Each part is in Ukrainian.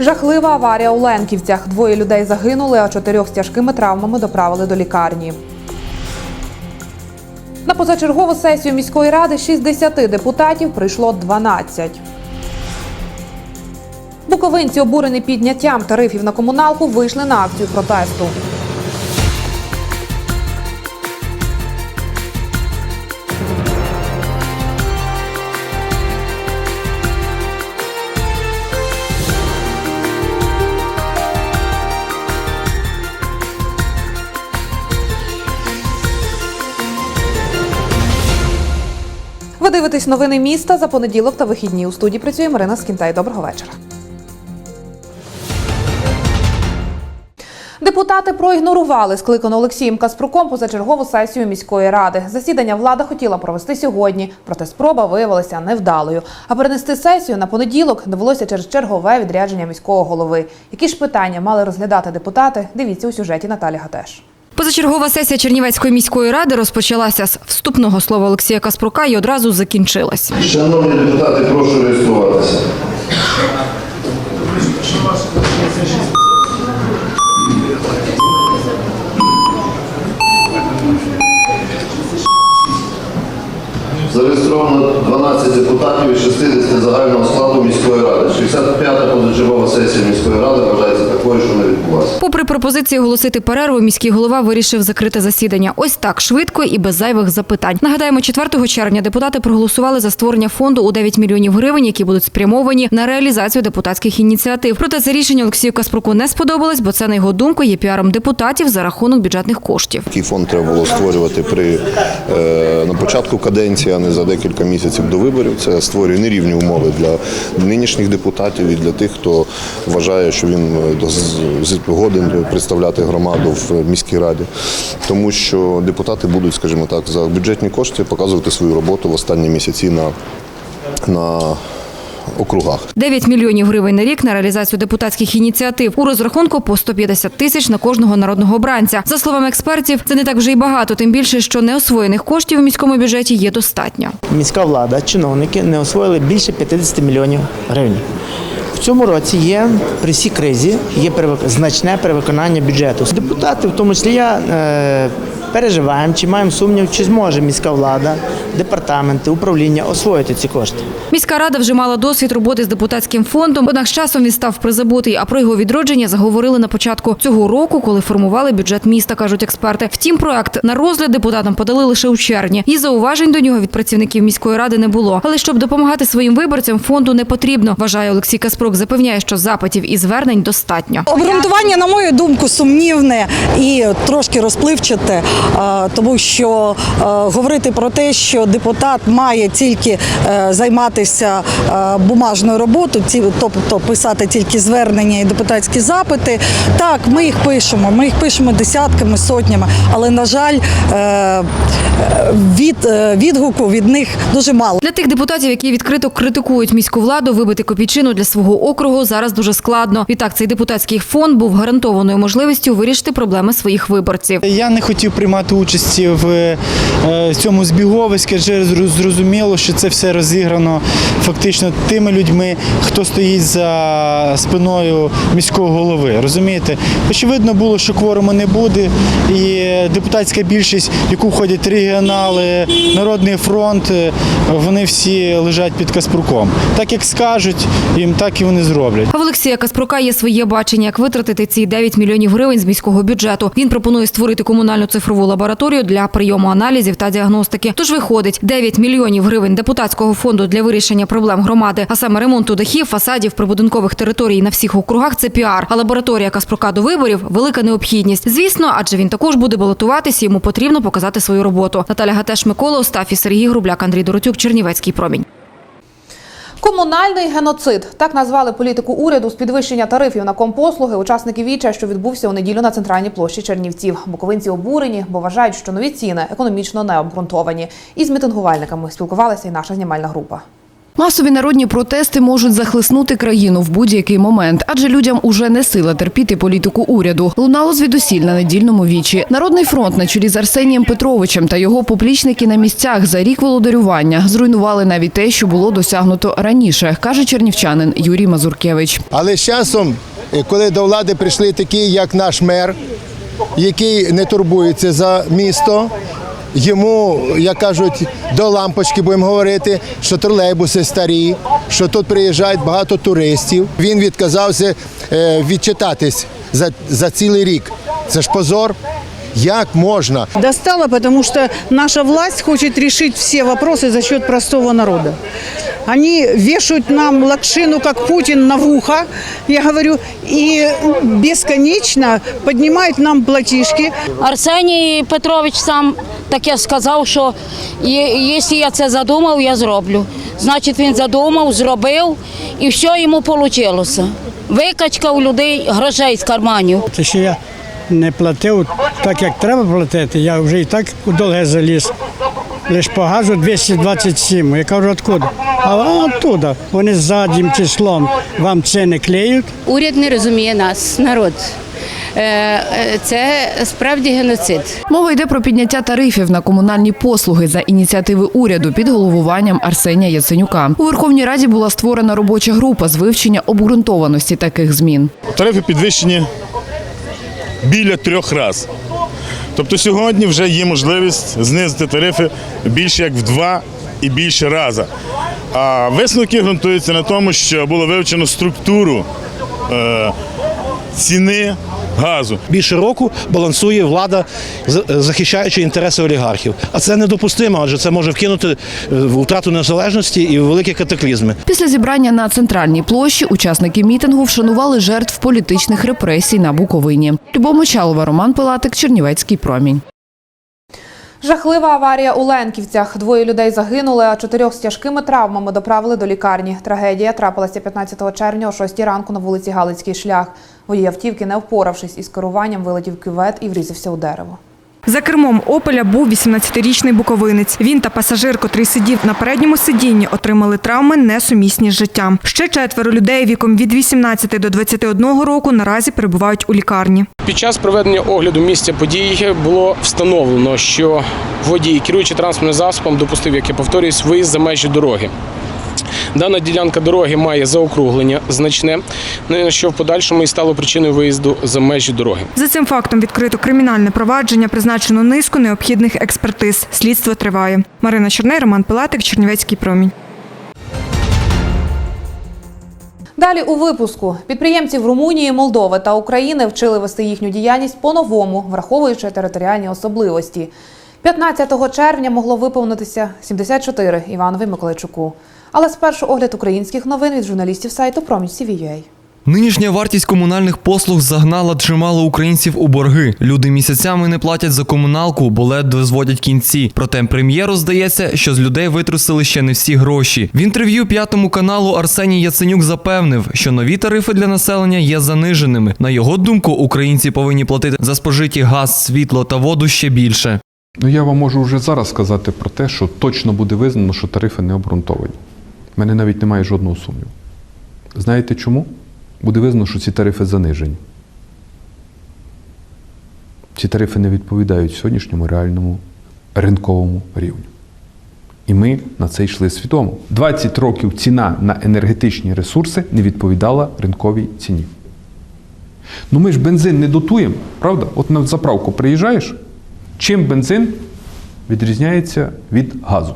Жахлива аварія у Ленківцях. Двоє людей загинули, а чотирьох з тяжкими травмами доправили до лікарні. На позачергову сесію міської ради 60 депутатів прийшло 12. Буковинці, обурені підняттям тарифів на комуналку, вийшли на акцію протесту. Дивитесь новини міста за понеділок та вихідні. У студії працює Марина Скінтай. Доброго вечора. Депутати проігнорували скликану Олексієм Каспруком позачергову сесію міської ради. Засідання влада хотіла провести сьогодні, проте спроба виявилася невдалою. А перенести сесію на понеділок довелося через чергове відрядження міського голови. Які ж питання мали розглядати депутати? Дивіться у сюжеті Наталі Гатеш. Позачергова сесія Чернівецької міської ради розпочалася з вступного слова Олексія Каспрука і одразу закінчилась. Шановні депутати, прошу реєструватися. Зареєстровано 12 депутатів із 60 загального складу міської ради. 65-та позачергова сесія міської ради вважається такою, що не відбулася. Попри пропозиції оголосити перерву, міський голова вирішив закрити засідання. Ось так швидко і без зайвих запитань. Нагадаємо, 4 червня депутати проголосували за створення фонду у 9 мільйонів гривень, які будуть спрямовані на реалізацію депутатських ініціатив. Проте це рішення Олексію Каспруку не сподобалось, бо це на його думку є піаром депутатів за рахунок бюджетних коштів. Такий фонд треба було створювати при е, на початку каденції, а не за декілька місяців до виборів. Це створює нерівні умови для нинішніх депутатів і для тих, хто вважає, що він е, до- годен представляти громаду в міській раді, тому що депутати будуть, скажімо так, за бюджетні кошти показувати свою роботу в останні місяці на, на округах. 9 мільйонів гривень на рік на реалізацію депутатських ініціатив у розрахунку по 150 тисяч на кожного народного обранця. За словами експертів, це не так вже й багато, тим більше, що неосвоєних коштів у міському бюджеті є достатньо. міська влада, чиновники не освоїли більше 50 мільйонів гривень. В цьому році є при всій кризі є значне перевиконання бюджету. Депутати, в тому числі я, е, переживаємо чи маємо сумнів, чи зможе міська влада, департаменти, управління освоїти ці кошти. Міська рада вже мала досвід роботи з депутатським фондом, однак з часом він став призабутий. А про його відродження заговорили на початку цього року, коли формували бюджет міста, кажуть експерти. Втім, проект на розгляд депутатам подали лише у червні, і зауважень до нього від працівників міської ради не було. Але щоб допомагати своїм виборцям, фонду не потрібно. Вважає Олексій Каспрук. Запевняє, що запитів і звернень достатньо. Обґрунтування, на мою думку, сумнівне і трошки розпливчате, тому що говорити про те, що депутат має тільки е, займатися е, бумажною роботою, ці- тобто писати тільки звернення і депутатські запити. Так, ми їх пишемо, ми їх пишемо десятками, сотнями, але на жаль, е, від відгуку від них дуже мало. Для тих депутатів, які відкрито критикують міську владу, вибити копійчину для свого округу зараз дуже складно. Відтак цей депутатський фонд був гарантованою можливістю вирішити проблеми своїх виборців. Я не хотів приймати участі в е, цьому збіговиську, адже зрозуміло, що це все розіграно фактично тими людьми, хто стоїть за спиною міського голови. Розумієте, очевидно було, що кворуму не буде, і депутатська більшість, в яку входять регіонали, Народний фронт, е, вони всі лежать під Каспруком. Так як скажуть, їм так і вони зроблять. В Олексія Каспрука є своє бачення, як витратити ці 9 мільйонів гривень з міського бюджету. Він пропонує створити комунальну цифрову лабораторію для прийому аналізів та діагностики. Тож виходить 9 мільйонів гривень депутатського фонду для вирішення проблем громади, а саме ремонту дахів, фасадів, прибудинкових територій на всіх округах. Це піар. А лабораторія Каспрука виборів велика необхідність. Звісно, адже він також буде балотуватися. Йому потрібно показати свою роботу. Наталя Гатеш, Микола Остафій, Сергій Грубляк, Андрій Доротюк, Чернівецький промінь. Комунальний геноцид так назвали політику уряду з підвищення тарифів на компослуги учасники віча, що відбувся у неділю на центральній площі Чернівців. Буковинці обурені, бо вважають, що нові ціни економічно не обґрунтовані. Із мітингувальниками спілкувалася і наша знімальна група. Масові народні протести можуть захлиснути країну в будь-який момент, адже людям уже не сила терпіти політику уряду. Лунало звідусіль на недільному вічі. Народний фронт на чолі з Арсенієм Петровичем та його поплічники на місцях за рік володарювання зруйнували навіть те, що було досягнуто раніше, каже чернівчанин Юрій Мазуркевич. Але з часом, е, коли до влади прийшли такі, як наш мер, який не турбується за місто, йому, як кажуть, до лампочки будемо говорити, що тролейбуси старі, що тут приїжджають багато туристів. Він відказався е, відчитатись за, за цілий рік. Це ж позор. Як можна? Достало, тому що наша власть хоче решить всі вопросы за счет простого народа. Они вешают нам лакшину, как Путин, на ухо, я говорю, и бесконечно поднимают нам платежки. Арсеній Петрович сам таке сказав, що якщо я це задумав, я зроблю. Значить, він задумав, зробив і все йому вийшло. Викачка у людей грошей з карманів. Те, що я не платив так, як треба платити, я вже і так у долге заліз. Лише по газу 227. Я кажу, откуда? А оттуда. Вони заднім числом вам це не клеють. Уряд не розуміє нас, народ. Е, е, Це справді геноцид. Мова йде про підняття тарифів на комунальні послуги за ініціативи уряду під головуванням Арсенія Яценюка. У Верховній Раді була створена робоча група з вивчення обґрунтованості таких змін. Тарифи підвищені біля трьох разів. Тобто сьогодні вже є можливість знизити тарифи більше як в два і більше рази. А висновки ґрунтуються на тому, що було вивчено структуру е, ціни газу. Більше року балансує влада, з- захищаючи інтереси олігархів. А це недопустимо, адже це може вкинути е, в втрату незалежності і великі катаклізми. Після зібрання на центральній площі учасники мітингу вшанували жертв політичних репресій на Буковині. Любов Мочалова, Роман Пилатик, Чернівецький промінь. Жахлива аварія у Ленківцях. Двоє людей загинули, а чотирьох з тяжкими травмами доправили до лікарні. Трагедія трапилася 15 червня о 6 ранку на вулиці Галицький шлях. Водій автівки, не впоравшись із керуванням, вилетів кювет і врізався у дерево. За кермом Опеля був 18-річний буковинець. Він та пасажир, котрий сидів на передньому сидінні, отримали травми несумісні з життям. Ще четверо людей віком від 18 до 21 року наразі перебувають у лікарні. Під час проведення огляду місця події було встановлено, що водій, керуючи транспортним засобом, допустив, як я повторююсь, виїзд за межі дороги. Дана ділянка дороги має заокруглення значне, що в подальшому і стало причиною виїзду за межі дороги. За цим фактом відкрито кримінальне провадження, призначено низку необхідних експертиз. Слідство триває. Марина Чорней, Роман Пилатик, Чернівецький промінь. Далі у випуску підприємців Румунії, Молдови та України вчили вести їхню діяльність по-новому, враховуючи територіальні особливості. 15 червня могло виповнитися 74 Іванові Миколайчуку. Але спершу огляд українських новин від журналістів сайту Промінь.CVUA. Нинішня вартість комунальних послуг загнала чимало українців у борги. Люди місяцями не платять за комуналку, бо ледве зводять кінці. Проте прем'єру здається, що з людей витрусили ще не всі гроші. В інтерв'ю п'ятому каналу Арсеній Яценюк запевнив, що нові тарифи для населення є заниженими. На його думку, українці повинні платити за спожиті газ, світло та воду ще більше. Ну я вам можу вже зараз сказати про те, що точно буде визнано, що тарифи не обґрунтовані. Мене навіть немає жодного сумніву. Знаєте чому? Буде визнано, що ці тарифи занижені. Ці тарифи не відповідають сьогоднішньому реальному ринковому рівню. І ми на це йшли свідомо. 20 років ціна на енергетичні ресурси не відповідала ринковій ціні. Ну ми ж бензин не дотуємо, правда? От на заправку приїжджаєш, чим бензин відрізняється від газу?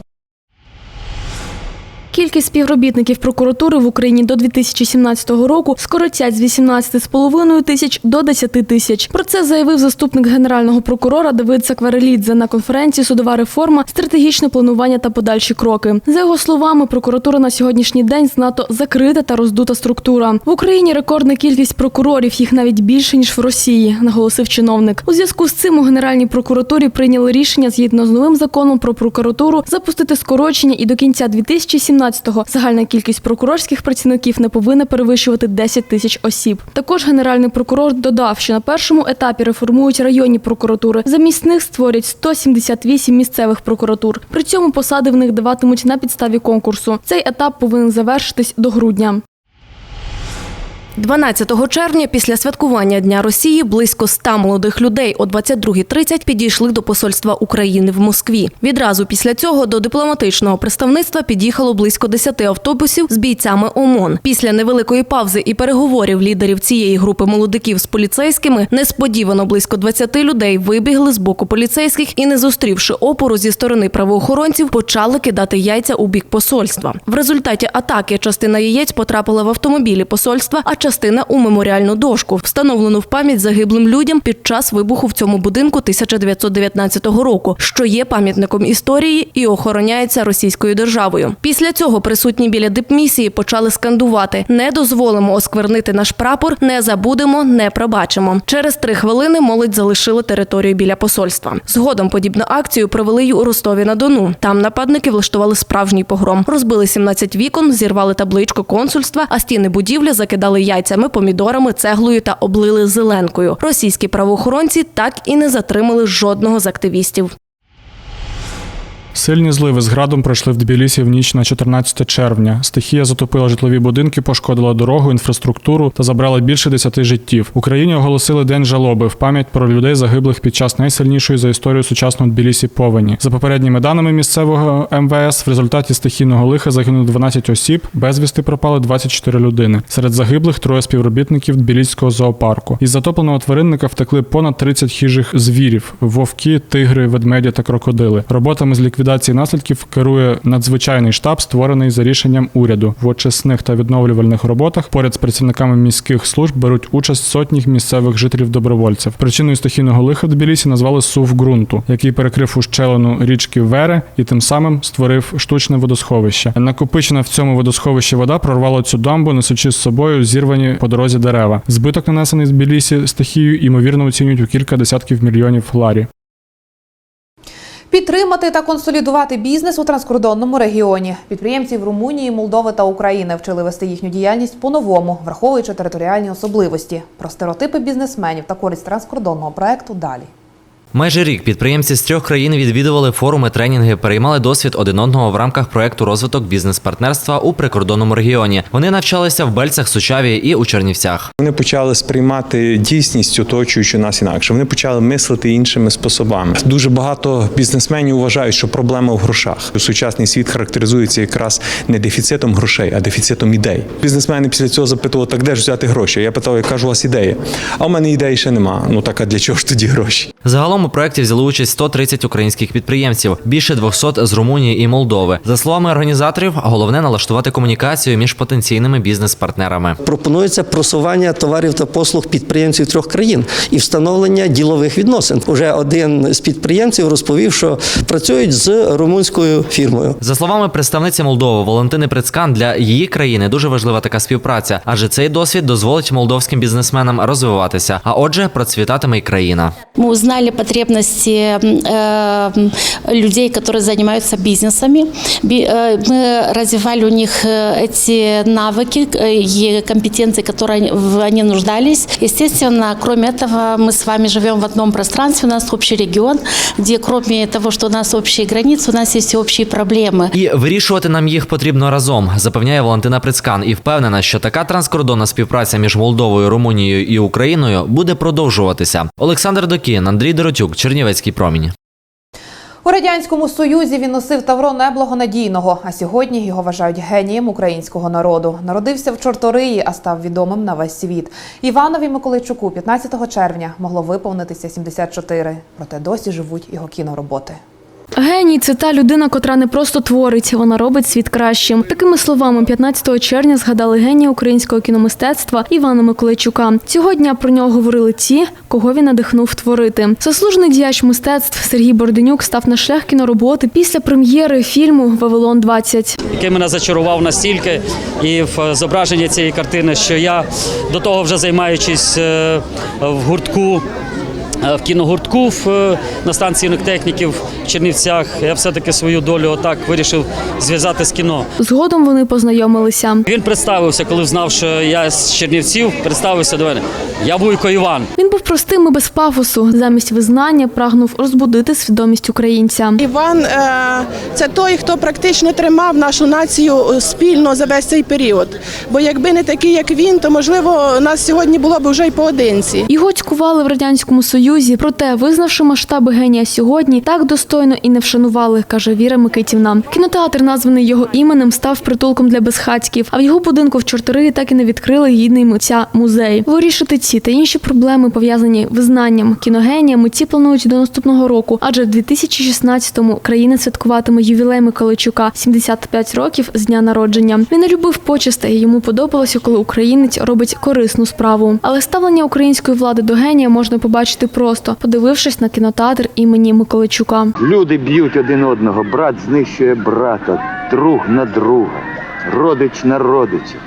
Кількість співробітників прокуратури в Україні до 2017 року скоротять з 18,5 тисяч до 10 тисяч. Про це заявив заступник генерального прокурора Давид Сакварелідзе на конференції Судова реформа, стратегічне планування та подальші кроки. За його словами, прокуратура на сьогоднішній день знато закрита та роздута структура. В Україні рекордна кількість прокурорів, їх навіть більше ніж в Росії, наголосив чиновник. У зв'язку з цим у Генеральній прокуратурі прийняли рішення згідно з новим законом про прокуратуру запустити скорочення і до кінця 2017 2017-го загальна кількість прокурорських працівників не повинна перевищувати 10 тисяч осіб. Також генеральний прокурор додав, що на першому етапі реформують районні прокуратури. Замість них створять 178 місцевих прокуратур. При цьому посади в них даватимуть на підставі конкурсу. Цей етап повинен завершитись до грудня. 12 червня після святкування Дня Росії близько 100 молодих людей о 22.30 підійшли до посольства України в Москві. Відразу після цього до дипломатичного представництва під'їхало близько 10 автобусів з бійцями ОМОН. Після невеликої павзи і переговорів лідерів цієї групи молодиків з поліцейськими несподівано близько 20 людей вибігли з боку поліцейських і, не зустрівши опору зі сторони правоохоронців, почали кидати яйця у бік посольства. В результаті атаки частина яєць потрапила в автомобілі посольства, а частина у меморіальну дошку, встановлену в пам'ять загиблим людям під час вибуху в цьому будинку 1919 року, що є пам'ятником історії і охороняється російською державою. Після цього присутні біля дипмісії почали скандувати: не дозволимо осквернити наш прапор, не забудемо, не пробачимо. Через три хвилини молодь залишила територію біля посольства. Згодом подібну акцію провели й у Ростові на Дону. Там нападники влаштували справжній погром, розбили 17 вікон, зірвали табличку консульства, а стіни будівлі закидали яйцями, помідорами, цеглою та облили зеленкою. Російські правоохоронці так і не затримали жодного з активістів. Сильні зливи з градом пройшли в Тбілісі в ніч на 14 червня. Стихія затопила житлові будинки, пошкодила дорогу, інфраструктуру та забрала більше десяти життів. В Україні оголосили день жалоби в пам'ять про людей загиблих під час найсильнішої за історію сучасного Тбілісі повені. За попередніми даними місцевого МВС, в результаті стихійного лиха загинули 12 осіб, безвісти пропали 24 людини. Серед загиблих троє співробітників Тбіліського зоопарку. Із затопленого тваринника втекли понад 30 хижих звірів: вовки, тигри, ведмеді та крокодили. Роботами з ліквідації наслідків керує надзвичайний штаб, створений за рішенням уряду. В очисних та відновлювальних роботах поряд з працівниками міських служб беруть участь сотні місцевих жителів-добровольців. Причиною стихійного лиха в Тбілісі назвали сув ґрунту, який перекрив ущелину річки Вере і тим самим створив штучне водосховище. Накопичена в цьому водосховищі вода прорвала цю дамбу, несучи з собою зірвані по дорозі дерева. Збиток, нанесений з Тбілісі стихією, ймовірно оцінюють у кілька десятків мільйонів ларі. Підтримати та консолідувати бізнес у транскордонному регіоні. Підприємців Румунії, Молдови та України вчили вести їхню діяльність по-новому, враховуючи територіальні особливості. Про стереотипи бізнесменів та користь транскордонного проекту далі. Майже рік підприємці з трьох країн відвідували форуми, тренінги, переймали досвід один одного в рамках проекту розвиток бізнес-партнерства у прикордонному регіоні. Вони навчалися в Бельцях, Сучаві і у Чернівцях. Вони почали сприймати дійсність, оточуючи нас інакше. Вони почали мислити іншими способами. Дуже багато бізнесменів вважають, що проблема в грошах. Сучасний світ характеризується якраз не дефіцитом грошей, а дефіцитом ідей. Бізнесмени після цього запитували, так де ж взяти гроші? Я питав, яка ж у вас ідея? А у мене ідеї ще нема. Ну так а для чого ж тоді гроші? Загалом у проєкті взяли участь 130 українських підприємців, більше 200 з Румунії і Молдови. За словами організаторів, головне налаштувати комунікацію між потенційними бізнес-партнерами. Пропонується просування товарів та послуг підприємців трьох країн і встановлення ділових відносин. Уже один з підприємців розповів, що працюють з румунською фірмою. За словами представниці Молдови Валентини Прицкан, для її країни дуже важлива така співпраця, адже цей досвід дозволить молдовським бізнесменам розвиватися, а отже, процвітатиме й країна. Мы узнали потребности э, людей, которые занимаются бизнесами. Би- э, Мы развивали у них э, эти навыки э, и компетенции, которые они- в- они нуждались. Естественно, кроме этого, мы с вами живем в одном пространстве, у нас общий регион, где кроме того, что у нас общие границы, у нас есть и общие проблемы. І вирішувати нам їх потрібно разом, запевняє Валентина Прицкан, і впевнена, що така транскордонна співпраця між Молдовою, Румунією і Україною буде продовжуватися. Олександр Докін, Андрій Доротюк, Чернівецький промінь. У радянському союзі він носив тавро неблагонадійного, а сьогодні його вважають генієм українського народу. Народився в Чорториї, а став відомим на весь світ. Іванові Миколайчуку 15 червня могло виповнитися 74, проте досі живуть його кінороботи. Геній це та людина, котра не просто творить, вона робить світ кращим. Такими словами, 15 червня згадали генія українського кіномистецтва Івана Миколайчука. Цього дня про нього говорили ті, кого він надихнув творити. Заслужений діяч мистецтв Сергій Борденюк став на шлях кінороботи після прем'єри фільму Вавилон 20 який мене зачарував настільки і в зображенні цієї картини, що я до того вже займаючись е, в гуртку в кіногуртку в, е, на станції техніків в Чернівцях. Я все-таки свою долю отак вирішив зв'язати з кіно. Згодом вони познайомилися. Він представився, коли знав, що я з Чернівців, представився до мене. Я Вуйко Іван. Він був простим і без пафосу. Замість визнання прагнув розбудити свідомість українця. Іван е, це той, хто практично тримав нашу націю е, спільно за весь цей період. Бо якби не такий, як він, то можливо нас сьогодні було б вже й поодинці. Його цькували в радянському союзі, проте, визнавши масштаби генія сьогодні, так достойно і не вшанували, каже Віра Микитівна. Кінотеатр, названий його іменем, став притулком для безхатьків. А в його будинку в Чорториї так і не відкрили гідний митця музей. Вирішити ці та інші проблеми пов'язані визнанням кіногенія митці планують до наступного року, адже в 2016-му країна святкуватиме ювілей Миколайчука 75 років з дня народження. Він не любив почестей. Йому подобалося, коли українець робить корисну справу. Але ставлення української влади до генія можна побачити просто, подивившись на кінотеатр імені Миколайчука. Люди б'ють один одного, брат знищує брата, друг на друга, родич на родича.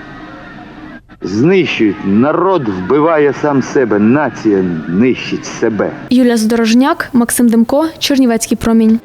Знищують, народ вбиває сам себе, нація нищить себе. Юлія Здорожняк, Максим Демко, Чернівецький промінь.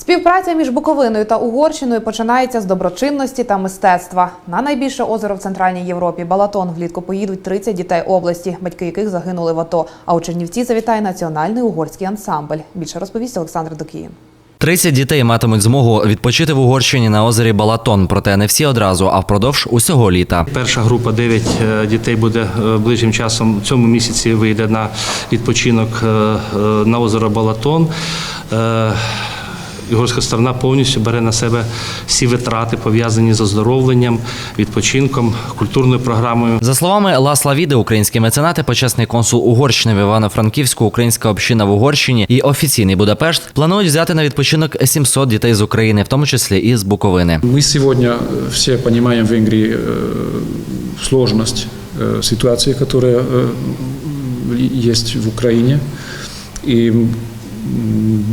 Співпраця між Буковиною та Угорщиною починається з доброчинності та мистецтва. На найбільше озеро в Центральній Європі Балатон влітку поїдуть 30 дітей області, батьки яких загинули в АТО. А у Чернівці завітає національний угорський ансамбль. Більше розповість Олександр Докіїн. 30 дітей матимуть змогу відпочити в Угорщині на озері Балатон, проте не всі одразу, а впродовж усього літа. Перша група 9 дітей буде е, ближчим часом в цьому місяці вийде на відпочинок е, е, на озеро Балатон Е, Угорська сторона повністю бере на себе всі витрати, пов'язані з оздоровленням, відпочинком, культурною програмою. За словами Ласла Віди, українські меценати, почесний консул Угорщини в Івано-Франківську, українська община в Угорщині і офіційний Будапешт планують взяти на відпочинок 700 дітей з України, в тому числі і з Буковини. Мы сегодня все понимаем в Венгрии э, сложность э, ситуации, которая э, есть в Украине. И м,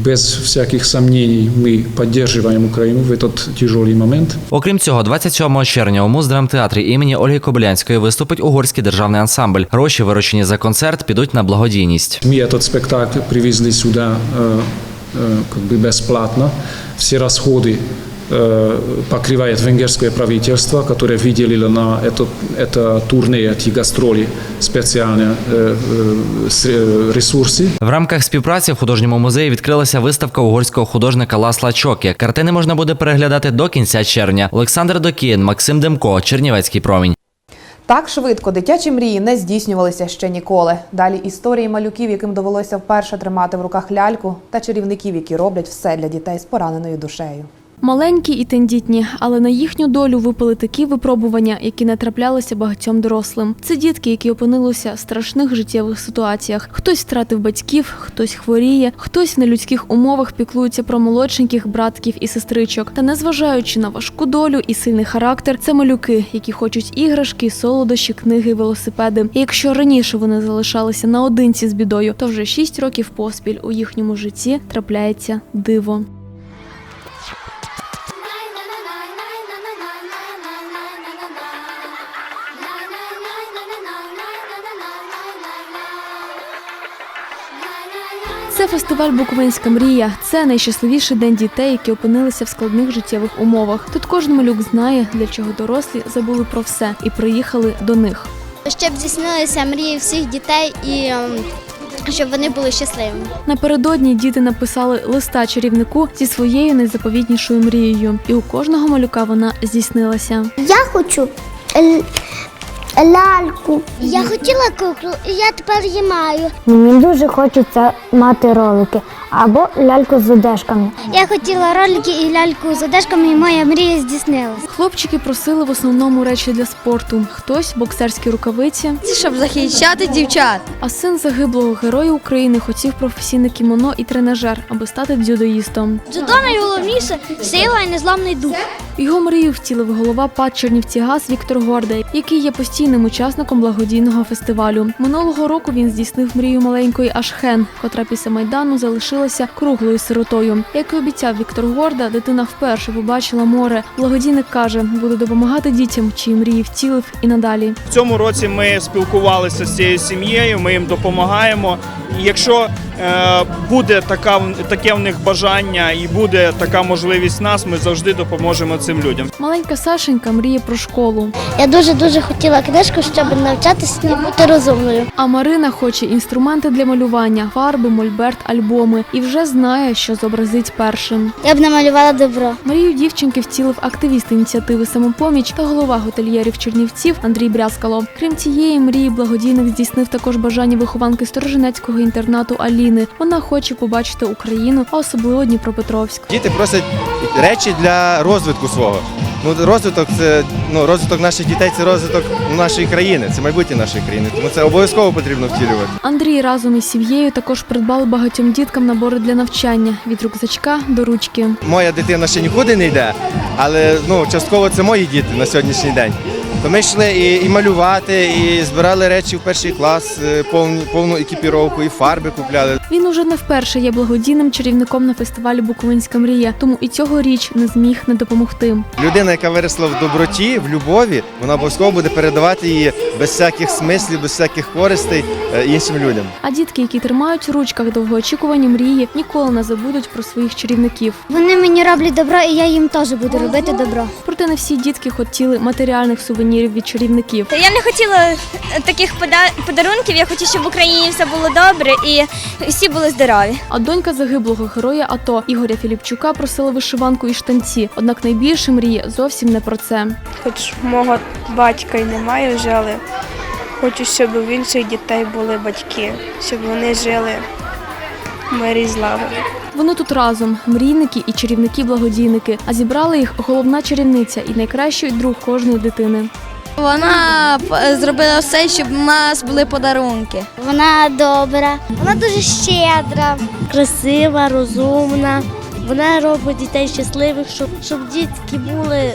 без всяких сомнений мы поддерживаем Украину в этот тяжелый момент. Окрім цього, 27 червня у Муздрамтеатрі імені Ольги Кобилянської виступить угорський державний ансамбль. Гроші, виручені за концерт, підуть на благодійність. Мы этот спектакль привезли сюда э, э, как бы бесплатно. Все расходы э, покрывает венгерское правительство, которое выделило на это, это турне, эти гастроли специальные э, э, с- э, ресурсы. В рамках співпраці в художньому музеї відкрилася виставка угорського художника Ласла Чокі. Картини можна буде переглядати до кінця червня. Олександр Докіїн, Максим Демко, Чернівецький промінь. Так швидко дитячі мрії не здійснювалися ще ніколи. Далі історії малюків, яким довелося вперше тримати в руках ляльку, та чарівників, які роблять все для дітей з пораненою душею. Маленькі і тендітні, але на їхню долю випали такі випробування, які не траплялися багатьом дорослим. Це дітки, які опинилися в страшних життєвих ситуаціях. Хтось втратив батьків, хтось хворіє, хтось в нелюдських умовах піклується про молодшеньких братків і сестричок. Та незважаючи на важку долю і сильний характер, це малюки, які хочуть іграшки, солодощі, книги, велосипеди. І якщо раніше вони залишалися наодинці з бідою, то вже шість років поспіль у їхньому житті трапляється диво. Це фестиваль Буковинська мрія. Це найщасливіший день дітей, які опинилися в складних життєвих умовах. Тут кожен малюк знає, для чого дорослі забули про все і приїхали до них. Щоб здійснилися мрії всіх дітей і ем, щоб вони були щасливими. Напередодні діти написали листа чарівнику зі своєю найзаповітнішою мрією, і у кожного малюка вона здійснилася. Я хочу ляльку. Я хотіла куклу, і я тепер її маю. Мені дуже хочеться мати ролики або ляльку з одежками. Я хотіла ролики і ляльку з одежками, і моя мрія здійснилася. Хлопчики просили в основному речі для спорту: хтось боксерські рукавиці, Щоб захищати дівчат. а син загиблого героя України хотів професійне кімоно і тренажер, аби стати дзюдоїстом. Дзюдо найголовніше сила і незламний дух. Його мрію втілив голова ПАД Чернівцігаз Віктор Гордай, який є постійним учасником благодійного фестивалю. Минулого року він здійснив мрію маленької Ашхен, котра після майдану залишилася круглою сиротою. Як і обіцяв Віктор Горда, дитина вперше побачила море. Благодійник каже, буде допомагати дітям, чиї мрії втілив і надалі. В цьому році ми спілкувалися з цією сім'єю, ми їм допомагаємо. І якщо е, буде така таке в них бажання і буде така можливість нас, ми завжди допоможемо цим людям. Маленька Сашенька мріє про школу. Я дуже дуже хотіла книжку, щоб навчатися і бути розумною. А Марина хоче інструменти для малювання, фарби, мольберт, альбоми і вже знає, що зобразить першим. Я б намалювала добро. Мрію дівчинки втілив активіст ініціативи самопоміч та голова готельєрів Чернівців Андрій Брязкало. Крім цієї мрії, благодійник здійснив також бажання вихованки Сторожинецького інтернату Аліни. Вона хоче побачити Україну, а особливо Дніпропетровськ. Діти просять речі для розвитку свого. Ну, розвиток це ну розвиток наших дітей це розвиток нашої країни, це майбутнє нашої країни. Тому це обов'язково потрібно втілювати. Андрій разом із сім'єю також придбали багатьом діткам набори для навчання від рюкзачка до ручки. Моя дитина ще нікуди не йде, але ну частково це мої діти на сьогоднішній день. То ми йшли і, і малювати, і збирали речі в перший клас, е, повну, повну екіпіровку, і фарби купляли. Він уже не вперше є благодійним чарівником на фестивалі Буковинська мрія, тому і цьогоріч не зміг не допомогти. Людина, яка виросла в доброті, в любові, вона обов'язково буде передавати її без всяких смислів, без всяких користей е, іншим людям. А дітки, які тримають у ручках довгоочікувані мрії, ніколи не забудуть про своїх чарівників. Вони мені роблять добро, і я їм теж буду робити добро. Проте не всі дітки хотіли матеріальних сувенірів від чарівників. Я не хотіла таких пода- подарунків. Я хочу, щоб в Україні все було добре і всі були здорові. А донька загиблого героя АТО Ігоря Філіпчука просила вишиванку і штанці. Однак найбільше мріє зовсім не про це. Хоч мого батька й немає вже, але хочу, щоб в інших дітей були батьки, щоб вони жили в мирі і злагоді. Вони тут разом мрійники і чарівники-благодійники. А зібрали їх головна чарівниця і найкращий друг кожної дитини. Вона зробила все, щоб у нас були подарунки. Вона добра, вона дуже щедра, красива, розумна. Вона робить дітей щасливих, щоб, щоб дітки були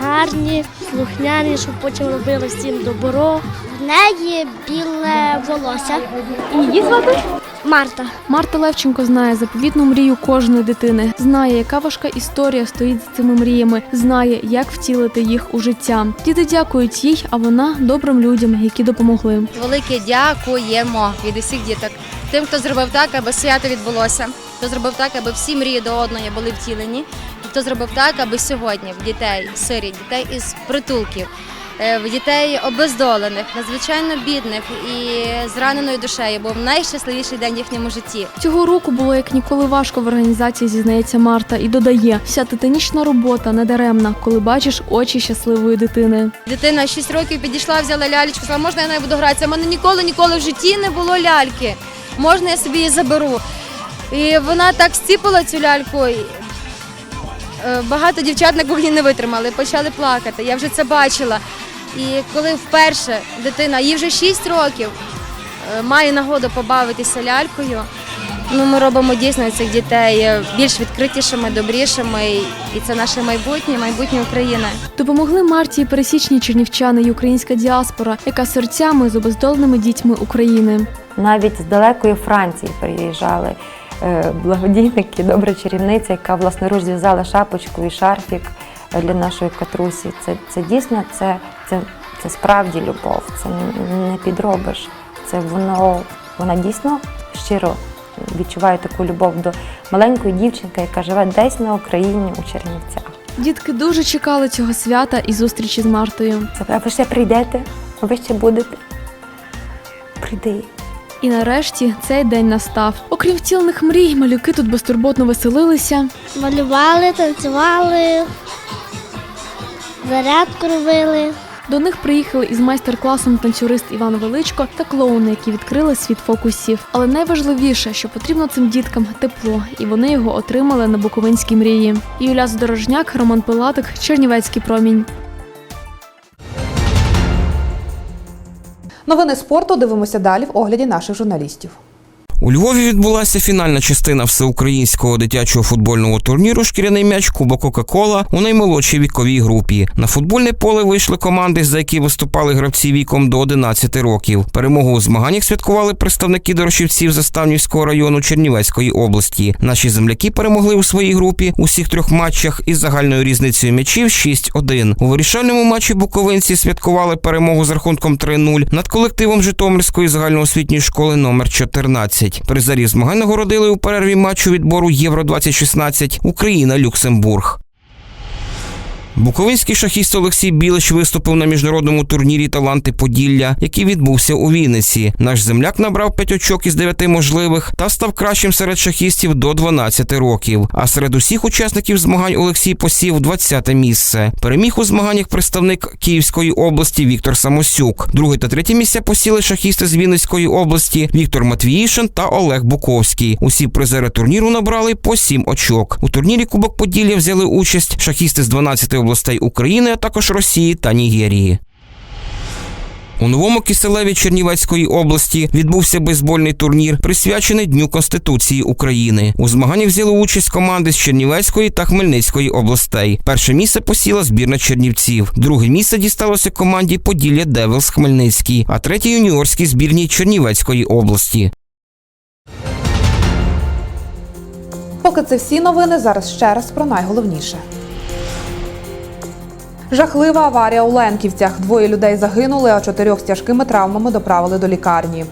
гарні, слухняні, щоб потім робили всім добро. В неї біле волосся. Її звати? Марта. Марта Левченко знає заповітну мрію кожної дитини, знає, яка важка історія стоїть за цими мріями, знає, як втілити їх у життя. Діти дякують їй, а вона добрим людям, які допомогли. Велике дякуємо від усіх діток. Тим, хто зробив так, аби свято відбулося, хто зробив так, аби всі мрії до одної були втілені, і хто зробив так, аби сьогодні в дітей, сирі, дітей із притулків, дітей обездолених, надзвичайно бідних і зраненою душею був найщасливіший день в їхньому житті. Цього року було як ніколи важко в організації, зізнається Марта, і додає, вся титанічна робота не даремна, коли бачиш очі щасливої дитини. Дитина 6 років підійшла, взяла лялечку, сказала, можна я нею буду гратися. У мене ніколи, ніколи в житті не було ляльки. Можна я собі її заберу. І вона так стіпала цю ляльку. е, Багато дівчат на кухні не витримали, почали плакати. Я вже це бачила. І коли вперше дитина, їй вже 6 років, е, має нагоду побавитися лялькою. Ну, ми робимо дійсно цих дітей е, більш відкритішими, добрішими, і це наше майбутнє, майбутнє України. Допомогли Марті пересічні чернівчани і українська діаспора, яка серцями з обездоленими дітьми України. Навіть з далекої Франції приїжджали е, благодійники, добра чарівниця, яка власноруч зв'язала шапочку і шарфік для нашої катрусі. Це, це дійсно це, це, це справді любов, це не підробиш. Це воно вона дійсно щиро відчуває таку любов до маленької дівчинки, яка живе десь на Україні у Чернівцях. Дітки дуже чекали цього свята і зустрічі з Мартою. А ви ще прийдете? Ви ще будете? Прийди. І нарешті цей день настав. Окрім втілених мрій, малюки тут безтурботно веселилися. Малювали, танцювали, зарядку робили. До них приїхали із майстер-класом танцюрист Іван Величко та клоуни, які відкрили світ фокусів. Але найважливіше, що потрібно цим діткам тепло, і вони його отримали на Буковинській мрії. Юля Здорожняк, Роман Пилатик, Чернівецький промінь. Новини спорту дивимося далі в огляді наших журналістів. У Львові відбулася фінальна частина всеукраїнського дитячого футбольного турніру Шкіряний м'яч Кубок Кока-Кола у наймолодшій віковій групі. На футбольне поле вийшли команди, за які виступали гравці віком до 11 років. Перемогу у змаганнях святкували представники дорошівців Заставнівського району Чернівецької області. Наші земляки перемогли у своїй групі у всіх трьох матчах із загальною різницею м'ячів 6-1. У вирішальному матчі буковинці святкували перемогу з рахунком 3-0 над колективом Житомирської загальноосвітньої школи номер 14. Призерів змагань нагородили у перерві матчу відбору Євро 2016 Україна Люксембург. Буковинський шахіст Олексій Білич виступив на міжнародному турнірі Таланти Поділля, який відбувся у Вінниці. Наш земляк набрав 5 очок із 9 можливих та став кращим серед шахістів до 12 років. А серед усіх учасників змагань Олексій посів 20 місце. Переміг у змаганнях представник Київської області Віктор Самосюк. Друге та третє місця посіли шахісти з Вінницької області Віктор Матвіїшин та Олег Буковський. Усі призери турніру набрали по 7 очок. У турнірі Кубок Поділля взяли участь шахісти з 12 областей України, а також Росії та Нігерії. У новому Киселеві Чернівецької області відбувся бейсбольний турнір, присвячений Дню Конституції України. У змаганнях взяли участь команди з Чернівецької та Хмельницької областей. Перше місце посіла збірна Чернівців. Друге місце дісталося команді Поділля Девилс Хмельницький, а третє юніорській збірній Чернівецької області. Поки це всі новини, зараз ще раз про найголовніше. Жахлива аварія у Ленківцях. Двоє людей загинули, а чотирьох з тяжкими травмами доправили до лікарні.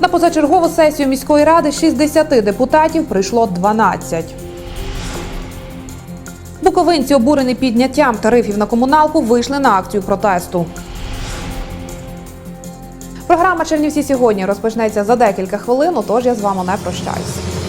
На позачергову сесію міської ради 60 депутатів прийшло 12. Буковинці, обурені підняттям тарифів на комуналку, вийшли на акцію протесту. Програма Чернівці сьогодні розпочнеться за декілька хвилин, тож я з вами не прощаюся.